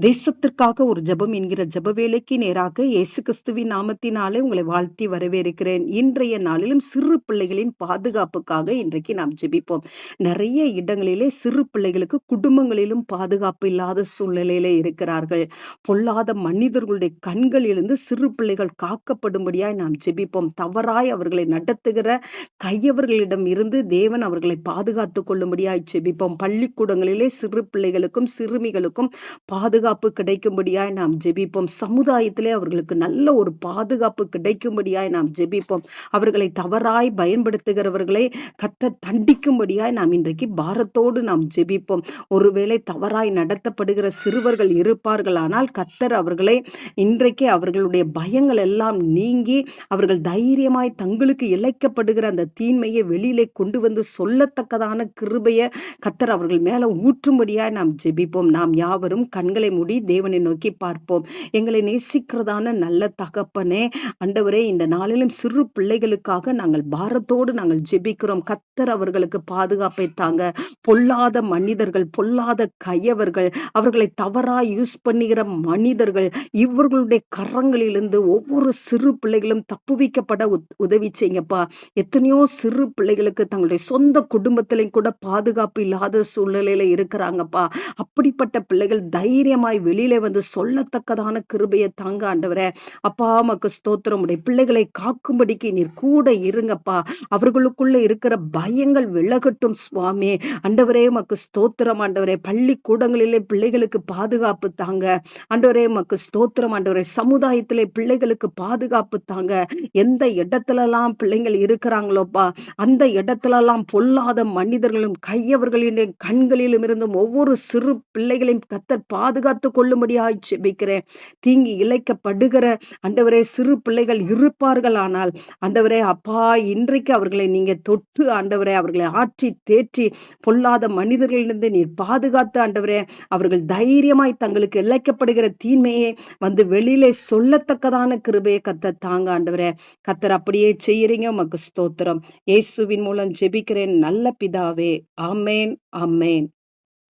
தேசத்திற்காக ஒரு ஜெபம் என்கிற ஜப வேலைக்கு நேராக இயேசு கிறிஸ்துவின் நாமத்தினாலே உங்களை வாழ்த்தி வரவேற்கிறேன். இன்றைய நாளிலும் சிறு பிள்ளைகளின் பாதுகாப்புக்காக இன்றைக்கு நாம் ஜெபிப்போம். நிறைய இடங்களிலே சிறு பிள்ளைகளுக்கு குடும்பங்களிலும் பாதுகாப்பு இல்லாத சூழ்நிலையில இருக்கிறார்கள். பொல்லாத மனிதர்களுடைய கண்களிலிருந்து சிறு பிள்ளைகள் காக்கப்படும்படியாய் நாம் ஜெபிப்போம். தவறாய் அவர்களை நடத்துகிற கையவர்களிடம் இருந்து தேவன் அவர்களை பாதுகாத்துக் கொள்ளும்படியாய் ஜெபிப்போம். பள்ளிக்கூடங்களிலே சிறு பிள்ளைகளுக்கும் சிறுமிகளுக்கும் பாதுகாப்பு பாதுகாப்பு கிடைக்கும்படியாய் நாம் ஜெபிப்போம். சமுதாயத்திலே அவர்களுக்கு நல்ல ஒரு பாதுகாப்பு கிடைக்கும்படியாய் நாம் ஜெபிப்போம். அவர்களை தவறாய் பயன்படுத்துகிறவர்களை கத்த தண்டிக்கும்படியாய் நாம் இன்றைக்கு பாரத்தோடு நாம் ஜெபிப்போம். ஒருவேளை தவறாய் நடத்தப்படுகிற சிறுவர்கள் இருப்பார்கள். ஆனால் கத்தர் அவர்களை இன்றைக்கு அவர்களுடைய பயங்கள் எல்லாம் நீங்கி அவர்கள் தைரியமாய் தங்களுக்கு இழைக்கப்படுகிற அந்த தீன்மையை வெளியிலே கொண்டு வந்து சொல்லத்தக்கதான கிருபைய கத்தர் அவர்கள் மேல ஊற்றும்படியாய் நாம் ஜெபிப்போம். நாம் யாவரும் கண்களை மூடி தேவனை நோக்கி பார்ப்போம். எங்களை நேசிக்கிறதான நல்ல தகப்பனே அண்டவரே இந்த நாளிலும் சிறு பிள்ளைகளுக்காக நாங்கள் பாரத்தோடு நாங்கள் ஜெபிக்கிறோம். கத்தர் அவர்களுக்கு பாதுகாப்பை தாங்க. பொல்லாத மனிதர்கள் பொல்லாத கையவர்கள் அவர்களை தவறா யூஸ் பண்ணுகிற மனிதர்கள் இவர்களுடைய கரங்களிலிருந்து ஒவ்வொரு சிறு பிள்ளைகளும் தப்புவிக்கப்பட உதவி செய்யுங்கப்பா. எத்தனையோ சிறு பிள்ளைகளுக்கு தங்களுடைய சொந்த குடும்பத்திலையும் கூட பாதுகாப்பு இல்லாத சூழ்நிலையில இருக்கிறாங்கப்பா. அப்படிப்பட்ட பிள்ளைகள் தைரியமா தைரியமாய் வெளியில வந்து சொல்லத்தக்கதான கிருபையை தாங்க ஆண்டவரே. அப்பா மக்கு ஸ்தோத்திரம். உடைய பிள்ளைகளை காக்கும்படிக்கு நீர் கூட இருங்கப்பா. அவர்களுக்குள்ள இருக்கிற பயங்கள் விலகட்டும் சுவாமி. அண்டவரே மக்கு ஸ்தோத்திரம் ஆண்டவரே. பள்ளிக்கூடங்களிலே பிள்ளைகளுக்கு பாதுகாப்பு தாங்க. ஆண்டவரே மக்கு ஸ்தோத்திரம் ஆண்டவரே. சமுதாயத்திலே பிள்ளைகளுக்கு பாதுகாப்பு தாங்க. எந்த இடத்துலலாம் பிள்ளைங்கள் இருக்கிறாங்களோப்பா அந்த இடத்துலலாம் பொல்லாத மனிதர்களும் கையவர்களின் கண்களிலும் இருந்தும் ஒவ்வொரு சிறு பிள்ளைகளையும் கத்தர் பாதுகாத்து காத்து கொள்ளும்படியாய் ஜெபிக்கிறேன் தீங்கி இழைக்கப்படுகிற அண்டவரே சிறு பிள்ளைகள் இருப்பார்கள் ஆனால் அண்டவரே அப்பா இன்றைக்கு அவர்களை நீங்க தொட்டு ஆண்டவரே அவர்களை ஆற்றி தேற்றி பொல்லாத மனிதர்களிலிருந்து நீர் பாதுகாத்து ஆண்டவரே அவர்கள் தைரியமாய் தங்களுக்கு இழைக்கப்படுகிற தீமையை வந்து வெளியிலே சொல்லத்தக்கதான கிருபையை கத்த தாங்க ஆண்டவரே. கத்தர் அப்படியே செய்யறீங்க. உமக்கு ஸ்தோத்திரம். இயேசுவின் மூலம் ஜெபிக்கிறேன். நல்ல பிதாவே. ஆமேன். ஆமேன்.